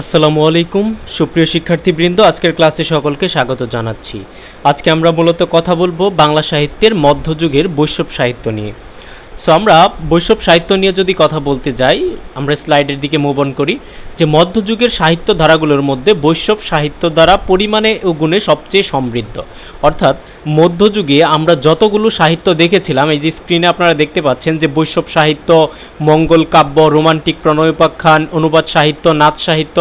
আসসালামু আলাইকুম, সুপ্রিয় শিক্ষার্থীবৃন্দ, আজকের ক্লাসে সকলকে স্বাগত জানাচ্ছি। আজকে আমরা মূলত কথা বলব বাংলা সাহিত্যের মধ্যযুগের বৈষ্ণব সাহিত্য নিয়ে। সো আমরা বৈষ্ণব সাহিত্য নিয়ে যদি কথা বলতে যাই, আমরা স্লাইডের দিকে মুভ অন করি, যে মধ্যযুগের সাহিত্য ধারাগুলোর মধ্যে বৈষ্ণব সাহিত্য দ্বারা পরিমাণে ও গুণে সবচেয়ে সমৃদ্ধ। অর্থাৎ, মধ্যযুগে আমরা যতগুলো সাহিত্য দেখেছিলাম, এই যে স্ক্রিনে আপনারা দেখতে পাচ্ছেন যে বৈষ্ণব সাহিত্য, মঙ্গল কাব্য, রোমান্টিক প্রণয়োপাখ্যান, অনুবাদ সাহিত্য, নাচ সাহিত্য,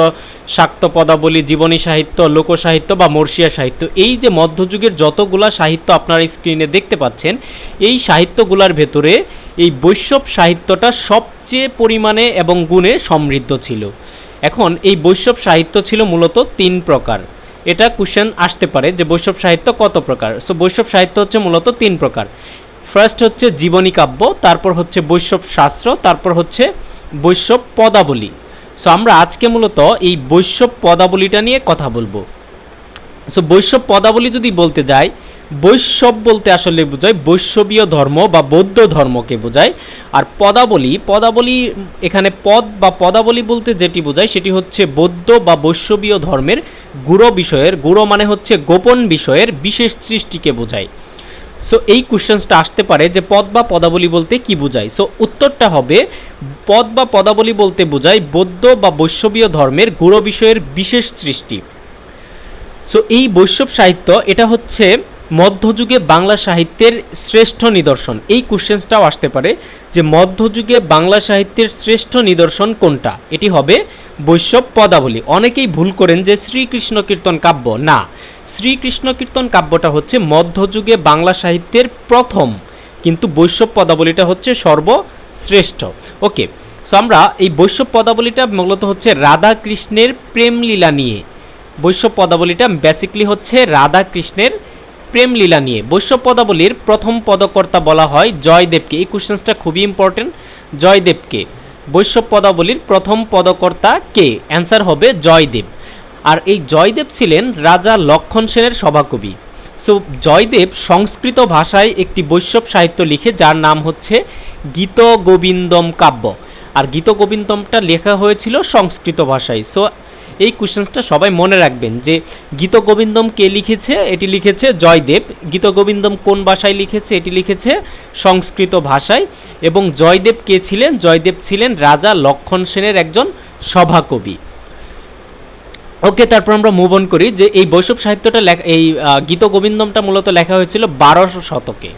শাক্ত পদাবলী, জীবনী সাহিত্য লোকসাহিত্য বা মর্ষিয়া সাহিত্য। এই যে মধ্যযুগের যতগুলা সাহিত্য আপনারা স্ক্রিনে দেখতে পাচ্ছেন, এই সাহিত্যগুলার ভেতরে এই বৈষ্ণব সাহিত্যটা সবচেয়ে পরিমাণে এবং গুণে সমৃদ্ধ ছিল। এখন এই বৈষ্ণব সাহিত্য ছিল মূলত তিন প্রকার। এটা কোশ্চেন আসতে পারে যে বৈষ্ণব সাহিত্য কত প্রকার? সো বৈষ্ণব সাহিত্য হচ্ছে মূলত তিন প্রকার। ফার্স্ট হচ্ছে জীবনী কাব্য, তারপর হচ্ছে বৈষ্ণব শাস্ত্র, তারপর হচ্ছে বৈষ্ণব পদাবলী। সো আমরা আজকে মূলত এই বৈষ্ণব পদাবলীটা নিয়ে কথা বলব। সো বৈষ্ণব পদাবলী যদি বলতে যাই বৈষ্ণব বলতে আসলে বোঝায় বৈষ্ণবীয় ধর্ম বা বৌদ্ধ ধর্মকে বোঝায়। আর পদাবলী পদাবলী এখানে পদ বা পদাবলী বলতে যেটি বোঝায় সেটি হচ্ছে বৌদ্ধ বা বৈষ্ণবীয় ধর্মের গুড়ো বিষয়ের, গুড়ো মানে হচ্ছে গোপন বিষয়ের বিশেষ সৃষ্টিকে বোঝায়। সো এই কোশ্চেন্সটা আসতে পারে যে পদ বা পদাবলী বলতে কি বোঝায়। সো উত্তরটা হবে, পদ বা পদাবলী বলতে বোঝায় বৌদ্ধ বা বৈষ্ণবীয় ধর্মের গুড়ো বিষয়ের বিশেষ সৃষ্টি। সো এই বৈষ্ণব সাহিত্য, এটা হচ্ছে মধ্যযুগে বাংলা সাহিত্যের শ্রেষ্ঠ নিদর্শন। এই কোশ্চেন্সটাও আসতে পারে যে মধ্যযুগে বাংলা সাহিত্যের শ্রেষ্ঠ নিদর্শন কোনটা? এটি হবে বৈষ্ণব পদাবলী। অনেকেই ভুল করেন যে শ্রীকৃষ্ণ কীর্তন কাব্য। না, শ্রীকৃষ্ণ কীর্তন কাব্যটা হচ্ছে মধ্যযুগে বাংলা সাহিত্যের প্রথম, কিন্তু বৈষ্ণব পদাবলীটা হচ্ছে সর্বশ্রেষ্ঠ। ওকে সো আমরা এই বৈষ্ণব পদাবলীটা মূলত হচ্ছে রাধা কৃষ্ণের প্রেমলীলা নিয়ে। বৈষ্ণব পদাবলীটা বেসিকলি হচ্ছে রাধা কৃষ্ণের প্রেমলীলা নিয়ে। বৈষ্ণব পদাবলীর প্রথম পদকর্তা বলা হয় জয়দেবকে। এই কোশ্চেন্সটা খুবই ইম্পর্টেন্ট জয়দেবকে। বৈষ্ণব পদাবলীর প্রথম পদকর্তা কে? অ্যান্সার হবে জয়দেব। আর এই জয়দেব ছিলেন রাজা লক্ষণ সেনের সভাকবি। সো জয়দেব সংস্কৃত ভাষায় একটি বৈষ্ণব সাহিত্য লিখে, যার নাম হচ্ছে গীত গোবিন্দম কাব্য। আর গীত গোবিন্দমটা লেখা হয়েছিল সংস্কৃত ভাষায়। সো এই কোশ্চেন্সটা সবাই মনে রাখবেন যে গীত গোবিন্দম কে লিখেছে? এটি লিখেছে জয়দেব। গীত গোবিন্দম কোন ভাষায় লিখেছে? এটি লিখেছে সংস্কৃত ভাষায়। এবং জয়দেব কে ছিলেন? জয়দেব ছিলেন রাজা লক্ষণ সেনের একজন সভাকবি। ওকে তারপর আমরা মুভ অন করি যে এই বৈষব সাহিত্যটা লেখা এই আহ, গীত গোবিন্দমটা মূলত লেখা হয়েছিল বারোশো শতকে।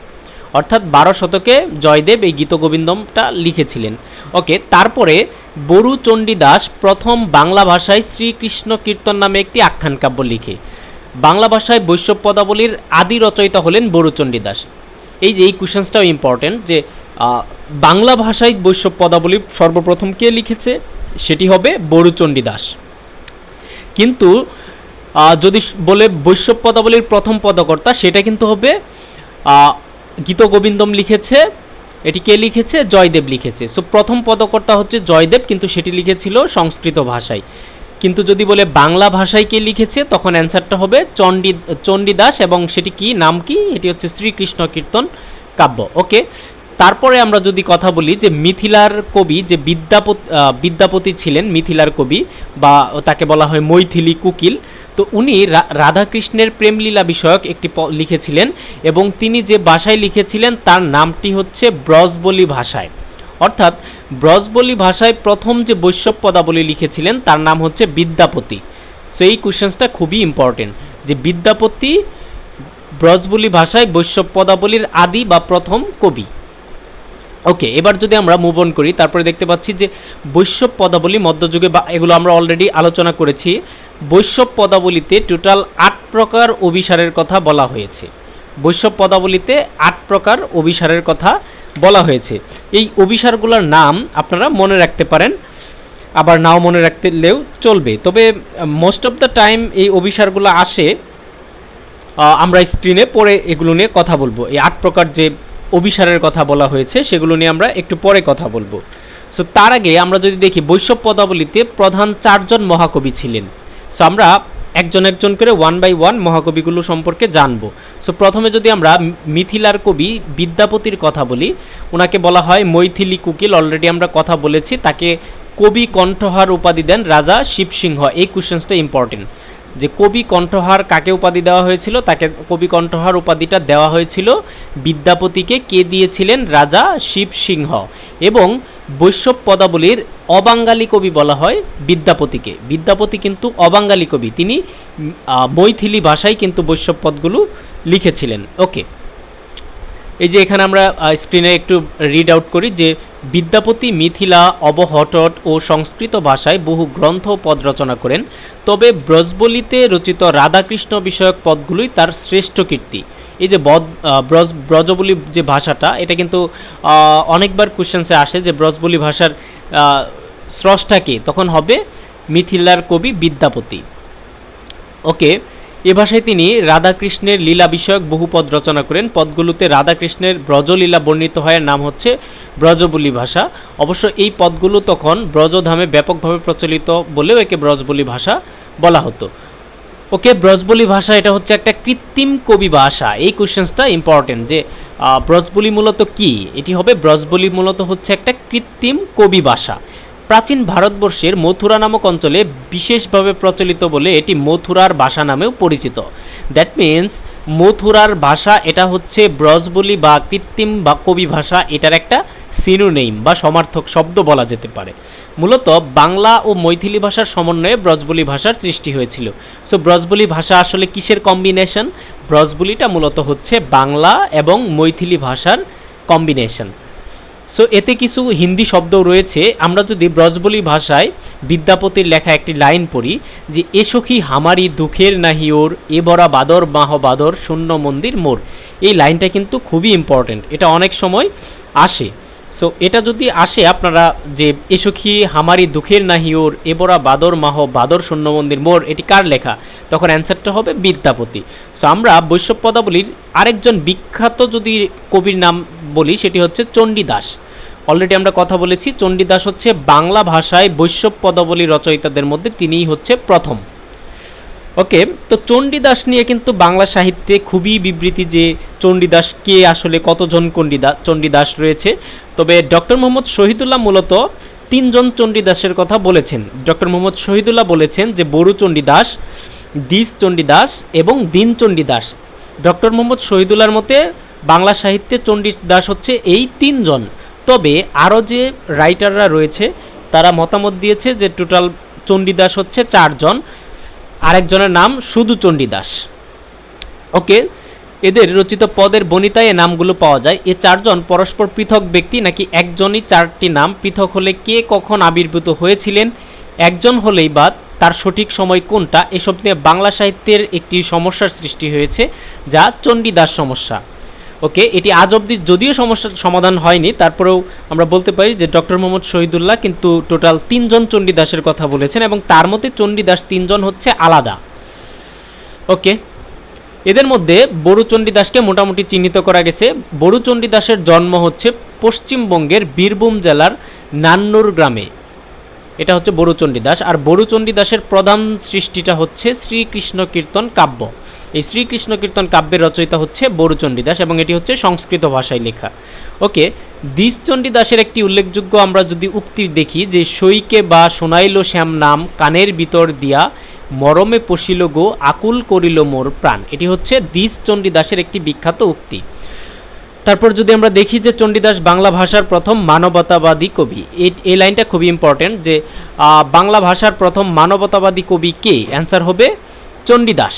অর্থাৎ বারো শতকে জয়দেব এই গীত গোবিন্দমটা লিখেছিলেন। ওকে, তারপরে বরু চণ্ডীদাস প্রথম বাংলা ভাষায় শ্রীকৃষ্ণ কীর্তন নামে একটি আখ্যান কাব্য লিখে। বাংলা ভাষায় বৈষ্ণব পদাবলীর আদি রচয়িতা হলেন বরু চণ্ডীদাস এই যে, এই কোশ্চেন্সটাও ইম্পর্টেন্ট যে বাংলা ভাষায় বৈষ্ণব পদাবলী সর্বপ্রথম কে লিখেছে? সেটি হবে বরু চণ্ডীদাস কিন্তু যদি বলে বৈষ্ণব পদাবলীর প্রথম পদকর্তা, সেটা কিন্তু হবে আহ, গীত গোবিন্দম লিখেছে এটি কে লিখেছে? জয়দেব লিখেছে। সো প্রথম পদকর্তা হচ্ছে জয়দেব কিন্তু সেটি লিখেছিল সংস্কৃত ভাষায়। কিন্তু যদি বলে বাংলা ভাষায় কে লিখেছে তখন অ্যান্সারটা হবে চণ্ডী চণ্ডীদাস এবং সেটি কি নাম কি? এটি হচ্ছে শ্রীকৃষ্ণ কীর্তন কাব্য। ওকে তারপরে আমরা যদি কথা বলি যে মিথিলার কবি যে বিদ্যাপতি বিদ্যাপতি ছিলেন মিথিলার কবি বা তাকে বলা হয় মৈথিলি কুকিল তো উনি রাধাকৃষ্ণের প্রেমলীলা বিষয়ক একটি লিখেছিলেন এবং তিনি যে ভাষায় লিখেছিলেন তার নামটি হচ্ছে ব্রজবলি ভাষায়। অর্থাৎ ব্রজবলি ভাষায় প্রথম যে বৈষ্ণব পদাবলী লিখেছিলেন তার নাম হচ্ছে বিদ্যাপতি। সো এই কোশ্চেন্সটা খুবই ইম্পর্টেন্ট যে বিদ্যাপতি ব্রজবলি ভাষায় বৈষ্ণব পদাবলীর আদি বা প্রথম কবি। ওকে এবার যদি আমরা মুভ অন করি, তারপরে দেখতে পাচ্ছি যে বৈষ্ণব পদাবলী, মধ্যযুগে বা এগুলো আমরা অলরেডি আলোচনা করেছি। বৈষ্ণব পদাবলীতে টোটাল আট প্রকার অভিসারের কথা বলা হয়েছে। বৈষ্ণব পদাবলীতে আট প্রকার অভিসারের কথা বলা হয়েছে। এই অভিসারগুলোর নাম আপনারা মনে রাখতে পারেন, আবার নাও মনে রাখতেলেও চলবে। তবে মোস্ট অফ দ্য টাইম এই অভিসারগুলো আসে আমরা স্ক্রিনে পরে এগুলো নিয়ে কথা বলব। এই আট প্রকার যে অভিসারের কথা বলা হয়েছে, সেগুলো নিয়ে আমরা একটু পরে কথা বলব। সো তার আগে আমরা যদি দেখি বৈষ্ণব পদাবলীতে প্রধান চারজন মহাকবি ছিলেন। সো আমরা একজন একজন করে ওয়ান বাই ওয়ান মহাকবিগুলো সম্পর্কে জানব। সো প্রথমে যদি আমরা মিথিলার কবি বিদ্যাপতির কথা বলি ওনাকে বলা হয় মৈথিলি কুকিল। অলরেডি আমরা কথা বলেছি, তাকে কবি কণ্ঠহার উপাধি দেন রাজা শিবসিংহ। এই কোশ্চেন্সটা ইম্পর্টেন্ট যে কবি কণ্ঠহার কাকে উপাধি দেওয়া হয়েছিল, তাকে কবি কণ্ঠহার উপাধিটা দেওয়া হয়েছিল বিদ্যাপতিকে। কে দিয়েছিলেন? রাজা শিবসিংহ। এবং বৈষ্ণব পদাবলীর অবাঙ্গালী কবি বলা হয় বিদ্যাপতিকে। বিদ্যাপতি কিন্তু অবাঙ্গালী কবি। তিনি মৈথিলি ভাষায় কিন্তু বৈষ্ণব পদগুলো লিখেছিলেন। ওকে। এই যে এখানে আমরা স্ক্রিনে একটু রিড আউট করি যে বিদ্যাপতি মিথিলা, অবহটট ও সংস্কৃত ভাষায় বহু গ্রন্থ পদ রচনা করেন। তবে ব্রজবলিতে রচিত রাধাকৃষ্ণ বিষয়ক পদগুলোই তার শ্রেষ্ঠ কীর্তি। এই যে ব্রজ, ব্রজবলি যে ভাষাটা, এটা কিন্তু অনেকবার কোশ্চেন্সে আসে যে ব্রজবলি ভাষার স্রষ্টাকে তখন হবে মিথিলার কবি বিদ্যাপতি। ওকে, এ ভাষায় তিনি রাধাকৃষ্ণের লীলা বিষয়ক বহু পদ রচনা করেন। পদগুলোতে রাধাকৃষ্ণের ব্রজলীলা বর্ণিত হয় নাম হচ্ছে ব্রজবলি ভাষা। অবশ্য এই পদগুলো তখন ব্রজধামে ব্যাপকভাবে প্রচলিত বলেও একে ব্রজবলি ভাষা বলা হতো। ওকে ব্রজবলি ভাষা, এটা হচ্ছে একটা কৃত্রিম কবি ভাষা। এই কোশ্চেন্সটা ইম্পর্টেন্ট যে ব্রজবলি মূলত কি? এটি হবে ব্রজবলি মূলত হচ্ছে একটা কৃত্রিম কবি ভাষা। প্রাচীন ভারতবর্ষের মথুরা নামক অঞ্চলে বিশেষভাবে প্রচলিত বলে এটি মথুরার ভাষা নামেও পরিচিত। দ্যাট মিন্স মথুরার ভাষা এটা হচ্ছে ব্রজবলি বা কৃত্রিম বা কবি ভাষা এটার একটা সিনোনেইম বা সমার্থক শব্দ বলা যেতে পারে। মূলত বাংলা ও মৈথিলি ভাষার সমন্বয়ে ব্রজবলি ভাষার সৃষ্টি হয়েছিল। সো ব্রজবলি ভাষা আসলে কিসের কম্বিনেশন ব্রজবলিটা মূলত হচ্ছে বাংলা এবং মৈথিলি ভাষার কম্বিনেশন সো এতে কিছু হিন্দি শব্দও রয়েছে। আমরা যদি ব্রজবলি ভাষায় বিদ্যাপতির লেখা একটি লাইন পড়ি যে, এ সখী হামারি দুঃখের নাহি ওর, এ বরা বাদর মাহ বাদর শূন্য মন্দির মোর। এই লাইনটা কিন্তু খুবই ইম্পর্ট্যান্ট এটা অনেক সময় আসে। সো এটা যদি আসে, আপনারা যে এ সখী হামারি, দুঃখের নাহি ওর এ বরা বাদর মাহ, বাদর শূন্য মন্দির মোর এটি কার লেখা? তখন অ্যান্সারটা হবে বিদ্যাপতি। সো আমরা বৈষ্ণব পদাবলীর আরেকজন বিখ্যাত যদি কবির নাম বলি, সেটি হচ্ছে চণ্ডীদাস। অলরেডি আমরা কথা বলেছি, চণ্ডীদাস হচ্ছে বাংলা ভাষায় বৈষ্ণব পদাবলী রচয়িতাদের মধ্যে তিনিই হচ্ছে প্রথম। ওকে, তো চণ্ডীদাস নিয়ে কিন্তু বাংলা সাহিত্যে খুবই বিবৃতি যে চণ্ডীদাস কে আসলে, কতজন চণ্ডীদা, চণ্ডীদাস রয়েছে। তবে ডক্টর মোহাম্মদ শহীদুল্লাহ মূলত তিনজন চণ্ডীদাসের কথা বলেছেন। ডক্টর মোহাম্মদ শহীদুল্লাহ বলেছেন যে বড়ু চণ্ডীদাস, দিস চণ্ডীদাস এবং দিন চণ্ডীদাস। ডক্টর মোহাম্মদ শহীদুল্লাহর মতে বাংলা সাহিত্যে চণ্ডীদাস হচ্ছে এই তিনজন। তবে আরও যে রাইটাররা রয়েছে, তারা মতামত দিয়েছে যে টোটাল চণ্ডীদাস হচ্ছে চারজন। আরেকজনের নাম শুধু চণ্ডীদাস ওকে, এদের রচিত পদের বনিতায় এ নামগুলো পাওয়া যায়। এ চারজন পরস্পর পৃথক ব্যক্তি নাকি একজনই চারটি নাম? পৃথক হলে কে কখন আবির্ভূত হয়েছিলেন? একজন হলেই বা তার সঠিক সময় কোনটা? এসব নিয়ে বাংলা সাহিত্যের একটি সমস্যার সৃষ্টি হয়েছে, যা চণ্ডীদাস সমস্যা। ওকে, এটি আজ অবধি যদিও সমস্যার সমাধান হয়নি, তারপরেও আমরা বলতে পারি যে ডক্টর মোহাম্মদ শহীদুল্লাহ কিন্তু টোটাল তিনজন চণ্ডীদাসের কথা বলেছেন এবং তার মতে চণ্ডীদাস তিনজন হচ্ছে আলাদা। ওকে, এদের মধ্যে বড়ু চণ্ডীদাসকে মোটামুটি চিহ্নিত করা গেছে। বড়ু চণ্ডীদাসের জন্ম হচ্ছে পশ্চিমবঙ্গের বীরভূম জেলার নান্নুর গ্রামে। এটা হচ্ছে বড়ু চণ্ডীদাস। আর বড়ু চণ্ডীদাসের প্রধান সৃষ্টিটা হচ্ছে শ্রীকৃষ্ণ কীর্তন কাব্য। এই শ্রীকৃষ্ণ কীর্তন কাব্যের রচয়িতা হচ্ছে বড়ু চণ্ডীদাস এবং এটি হচ্ছে সংস্কৃত ভাষায় লেখা। ওকে দ্বিজ চণ্ডীদাসের একটি উল্লেখযোগ্য আমরা যদি উক্তি দেখি যে, সইকে বা শোনাইল শ্যাম নাম কানের ভিতর দিয়া মরমে পশিল গো, আকুল করিল মোর প্রাণ। এটি হচ্ছে দ্বিজ চণ্ডীদাসের একটি বিখ্যাত উক্তি। তারপর যদি আমরা দেখি যে, চণ্ডীদাস বাংলা ভাষার প্রথম মানবতাবাদী কবি এই লাইনটা খুবই ইম্পর্ট্যান্ট যে বাংলা ভাষার প্রথম মানবতাবাদী কবি কে? অ্যান্সার হবে চণ্ডীদাস।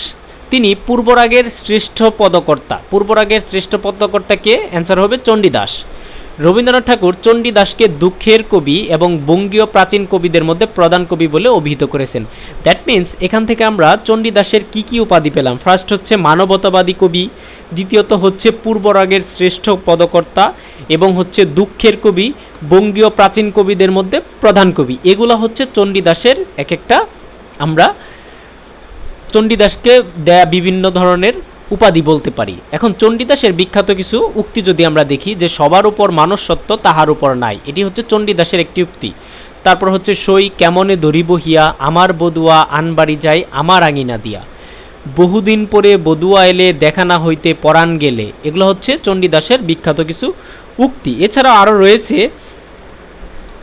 তিনি পূর্বরাগের শ্রেষ্ঠ পদকর্তা। পূর্বরাগের শ্রেষ্ঠ পদকর্তা কে? অ্যান্সার হবে চণ্ডীদাস রবীন্দ্রনাথ ঠাকুর চণ্ডীদাসকে দুঃখের কবি এবং বঙ্গীয় প্রাচীন কবিদের মধ্যে প্রধান কবি বলে অভিহিত করেছেন। দ্যাট মিন্স এখান থেকে আমরা চণ্ডীদাসের কি কি উপাধি পেলাম? ফার্স্ট হচ্ছে মানবতাবাদী কবি, দ্বিতীয়ত হচ্ছে পূর্বরাগের শ্রেষ্ঠ পদকর্তা এবং হচ্ছে দুঃখের কবি, বঙ্গীয় প্রাচীন কবিদের মধ্যে প্রধান কবি। এগুলো হচ্ছে চণ্ডীদাসের এক একটা আমরা চণ্ডীদাসকে দেয়া বিভিন্ন ধরনের উপাধি বলতে পারি। এখন চণ্ডীদাসের বিখ্যাত কিছু উক্তি যদি আমরা দেখি যে সবার উপর মানস সত্য তাহার উপর নাই, এটি হচ্ছে চণ্ডীদাসের একটি উক্তি। তারপর হচ্ছে, সই কেমনে ধরিব হিয়া, আমার বদুয়া আনবাড়ি যায়, আমার আঙিনা দিয়া। বহুদিন পরে বদুয়া এলে দেখা না হইতে পরাণ গেলে। এগুলো হচ্ছে চণ্ডীদাসের বিখ্যাত কিছু উক্তি। এছাড়া আরও রয়েছে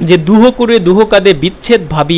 যে দুহ করে দুহ কাঁদে বিচ্ছেদ ভাবি